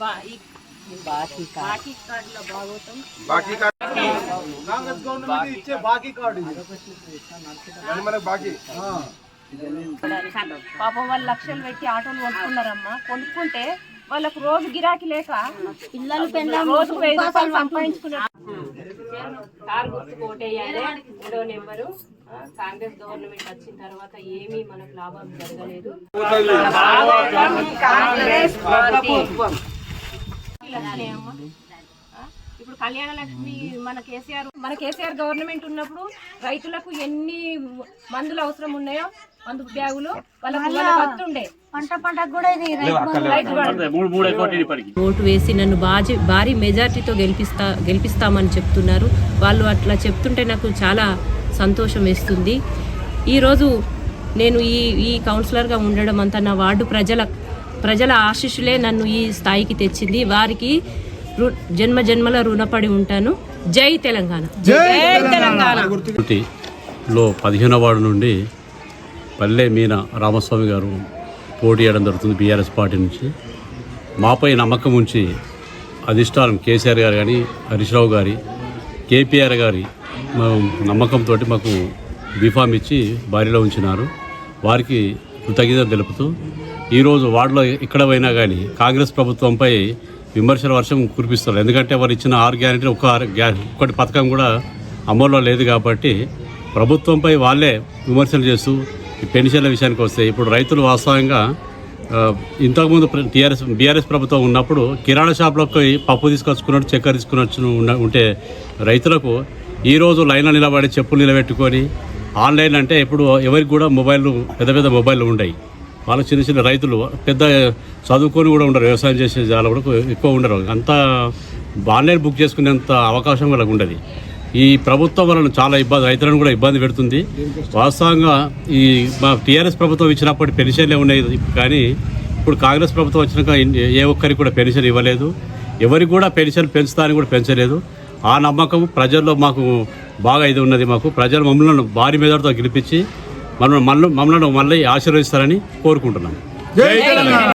బాకీ కార్డుల బాకీ కార్డు కాంగ్రెస్ గవర్నమెంట్ ఇచ్చే బాకీ కార్డు మనకు బాకీ పాపం వాళ్ళు లక్షలు పెట్టి ఆటోలు కొనుక్కున్నారమ్మా కొనుక్కుంటే వాళ్ళకు రోజు గిరాకీ లేక పిల్లలు రోజు వెయ్యి రూపాయలు సంపాదించుకున్నారు కారు గుర్తుకు ఓటేయాలి నెంబరు కాంగ్రెస్ గవర్నమెంట్ వచ్చిన తర్వాత ఏమీ మనకు లాభం జరగలేదు. ఇప్పుడు కళ్యాణ లక్ష్మి మన కేసీఆర్ మన కేసీఆర్ గవర్నమెంట్ ఉన్నప్పుడు రైతులకు ఎన్ని మందులు అవసరం ఉన్నాయో మందు బ్యాగులు. ఓటు వేసి నన్ను బాజీ భారీ మెజార్టీతో గెలిపిస్తా గెలిపిస్తామని చెప్తున్నారు. వాళ్ళు అట్లా చెప్తుంటే నాకు చాలా సంతోషం వేస్తుంది. ఈరోజు నేను ఈ ఈ కౌన్సిలర్గా ఉండడం అంతా నా వార్డు ప్రజల ప్రజల ఆశీస్సులే నన్ను ఈ స్థాయికి తెచ్చింది. వారికి రు జన్మ జన్మల రుణపడి ఉంటాను. జై తెలంగాణ. లో పదిహేనవ వార్డు నుండి పల్లె మీన రామస్వామి గారు పోటీ చేయడం జరుగుతుంది బీఆర్ఎస్ పార్టీ నుంచి. మాపై నమ్మకం ఉంచి అధిష్టానం కేసీఆర్ గారు కానీ హరీష్ రావు గారి కేపీఆర్ గారి నమ్మకంతో మాకు బీఫామ్ ఇచ్చి బారిలో ఉంచినారు. వారికి కృతజ్ఞత తెలుపుతూ ఈరోజు వార్డులో ఎక్కడ పోయినా కానీ కాంగ్రెస్ ప్రభుత్వంపై విమర్శల వర్షం కురిపిస్తారు ఎందుకంటే వారు ఇచ్చిన ఆరు గ్యారెంటీ ఒక ఆరు ఒక్కటి పథకం కూడా అమల్లో లేదు కాబట్టి ప్రభుత్వంపై వాళ్ళే విమర్శలు చేస్తూ ఈ పెన్షన్ల విషయానికి వస్తే ఇప్పుడు రైతులు వాస్తవంగా ఇంతకుముందు టీఆర్ఎస్ బీఆర్ఎస్ ప్రభుత్వం ఉన్నప్పుడు కిరాణా షాప్లోకి పోయి పప్పు తీసుకొచ్చుకున్నట్టు చక్కెర తీసుకున్నట్టు ఉంటే రైతులకు ఈరోజు లైన్లో నిలబడి చెప్పులు నిలబెట్టుకొని ఆన్లైన్ అంటే ఇప్పుడు ఎవరికి కూడా మొబైల్ పెద్ద పెద్ద మొబైల్ ఉండయి. వాళ్ళ చిన్న చిన్న రైతులు పెద్ద చదువుకొని కూడా ఉండరు వ్యవసాయం చేసే చాలా కూడా ఎక్కువ ఉండరు. అంత ఆన్లైన్ బుక్ చేసుకునేంత అవకాశం వాళ్ళకు ఉండదు. ఈ ప్రభుత్వం వలన చాలా ఇబ్బంది రైతులను కూడా ఇబ్బంది పెడుతుంది. వాస్తవంగా ఈ మా టీఆర్ఎస్ ప్రభుత్వం ఇచ్చినప్పటి పెన్షన్లే ఉన్నాయి కానీ ఇప్పుడు కాంగ్రెస్ ప్రభుత్వం వచ్చినాక ఏ ఒక్కరికి కూడా పెన్షన్ ఇవ్వలేదు. ఎవరికి కూడా పెన్షన్ పెంచుతానికి కూడా పెంచలేదు. ఆ నమ్మకం ప్రజల్లో మాకు బాగా ఇది ఉన్నది మాకు. ప్రజలు మమ్మల్ని భారీ మెదడుతో గెలిపించి మనం మళ్ళీ మమ్మల్ని మళ్ళీ ఆశీర్వదిస్తారని కోరుకుంటున్నాం.